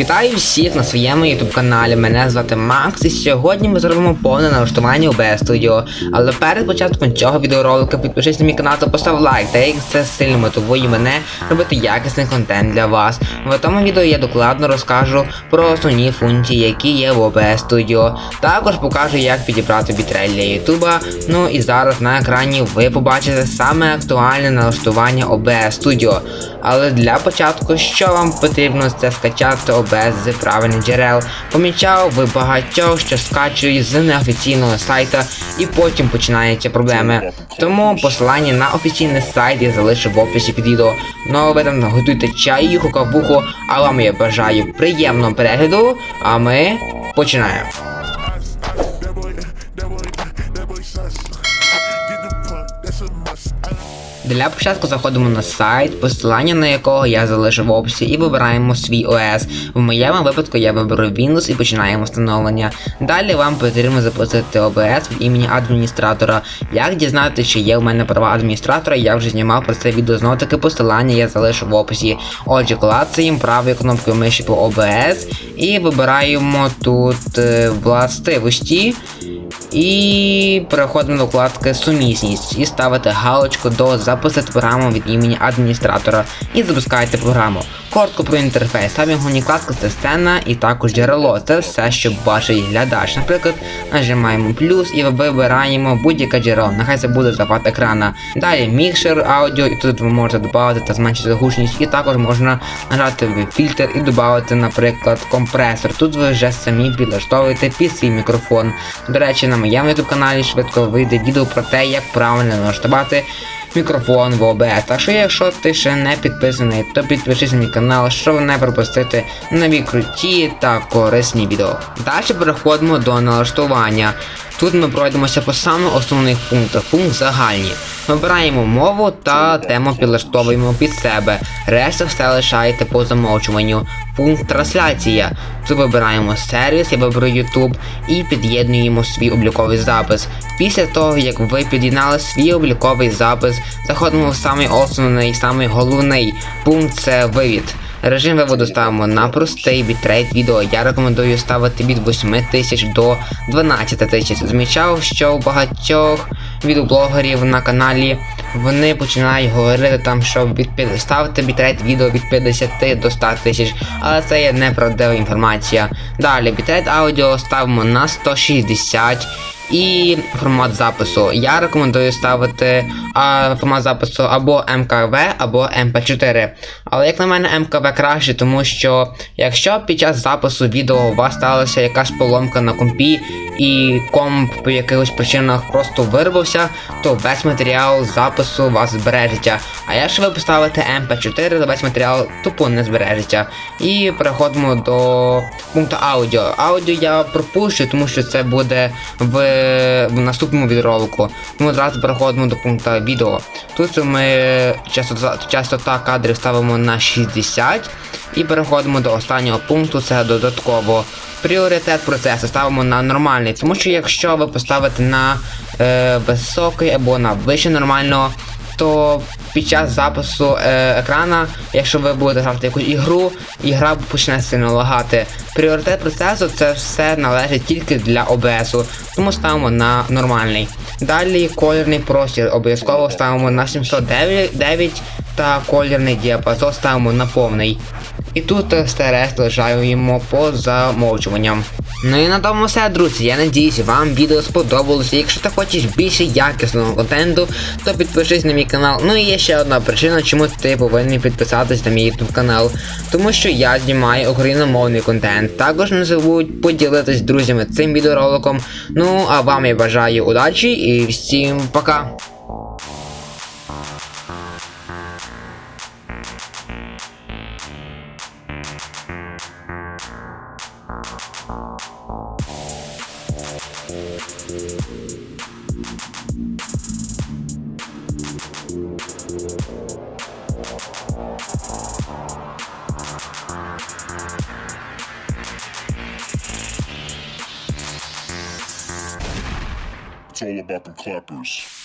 Вітаю всіх на своєму youtube каналі. Мене звати Макс, і сьогодні ми зробимо повне налаштування у Studio. Але перед початком цього відеоролика підпишись на мій канал та постав лайк, так як це сильно мотивує мене робити якісний контент для вас. В тому відео я докладно розкажу про основні функції, які є в OBS Studio. Також покажу, як підібрати бітрей для YouTube. Ну і зараз на екрані ви побачите саме актуальне налаштування OBS Studio. Але для початку, що вам потрібно, це скачати OBS з правильних джерел. Помічав ви багатьох, що скачують з неофіційного сайта і потім починаються проблеми. Тому посилання на офіційний сайт я залишу в описі під відео. Ну ви там готуйте чай, хукавуху, а вам я бажаю приємного перегляду, а ми починаємо. Для початку заходимо на сайт, посилання на якого я залишу в описі, і вибираємо свій ОС. В моєму випадку я виберу Windows і починаємо встановлення. Далі вам потрібно запустити OBS від імені адміністратора. Як дізнатися, чи є в мене права адміністратора, я вже знімав про це відео знову таки посилання я залишу в описі. Отже, клацаємо правою кнопкою миші по OBS і вибираємо тут е, властивості. І переходимо до вкладки Сумісність і ставите галочку до запустити програму від імені адміністратора і запускаєте програму. Коротко про інтерфейс. Самі головні вкладки це сцена і також джерело. Це все, що бачить глядач. Наприклад, нажимаємо плюс і вибираємо будь-яке джерело. Нехай це буде захват екрана. Далі мікшер аудіо, і тут ви можете додати та зменшити гучність, і також можна нажати в фільтр і додати, наприклад, компресор. Тут ви вже самі підлаштовуєте під свій мікрофон. До речі, на моєму youtube каналі швидко вийде відео про те, як правильно налаштувати мікрофон в OBS. Так що, якщо ти ще не підписаний, то підпишись на мій канал, щоб не пропустити нові круті та корисні відео. Далі переходимо до налаштування. Тут ми пройдемося по самих основних пунктах. Пункт загальні. Вибираємо мову та тему підлаштовуємо під себе. Решта все лишаєте по замовчуванню. Пункт трансляція. Тут вибираємо сервіс, я виберу YouTube і під'єднуємо свій обліковий запис. Після того, як ви під'єднали свій обліковий запис, заходимо в самий основний, самий головний пункт це вивід. Режим виводу ставимо на простий бітрейт відео. Я рекомендую ставити від 8 тисяч до 12 тисяч. Замічав, що у багатьох відеоблогерів на каналі вони починають говорити там, що від ставити бітрейт відео від 50 до 100 тисяч, але це є неправдива інформація. Далі бітрейт аудіо ставимо на 160 і формат запису. Я рекомендую ставити а, формат запису або МКВ, або МП4. Але як на мене, МКВ краще, тому що якщо під час запису відео у вас сталася якась поломка на компі і комп по якихось причинах просто вирвався, то весь матеріал запису вас збережеться. А якщо ви поставите МП4, то весь матеріал тупо не збережеться. І переходимо до пункту аудіо. Аудіо я пропущу, тому що це буде в, в наступному відеоролику. Ми одразу переходимо до пункту відео. Тут ми частота, частота кадрів ставимо на 60 і переходимо до останнього пункту, це додатково. Пріоритет процесу ставимо на нормальний, тому що якщо ви поставите на е, високий або на вище нормального, то під час запису е, екрана, якщо ви будете грати якусь ігру, ігра почне сильно лагати. Пріоритет процесу це все належить тільки для ОБС, тому ставимо на нормальний. Далі колірний простір обов'язково ставимо на 709 та колірний діапазон ставимо на повний. І тут все решт лишаємо по замовчуванням. Ну і на тому все, друзі. Я надіюсь, вам відео сподобалося. Якщо ти хочеш більше якісного контенту, то підпишись на мій канал. Ну і є ще одна причина, чому ти повинен підписатись на мій YouTube канал. Тому що я знімаю україномовний контент. Також не забудь поділитись з друзями цим відеороликом. Ну а вам я бажаю удачі і всім пока. It's all about them clappers.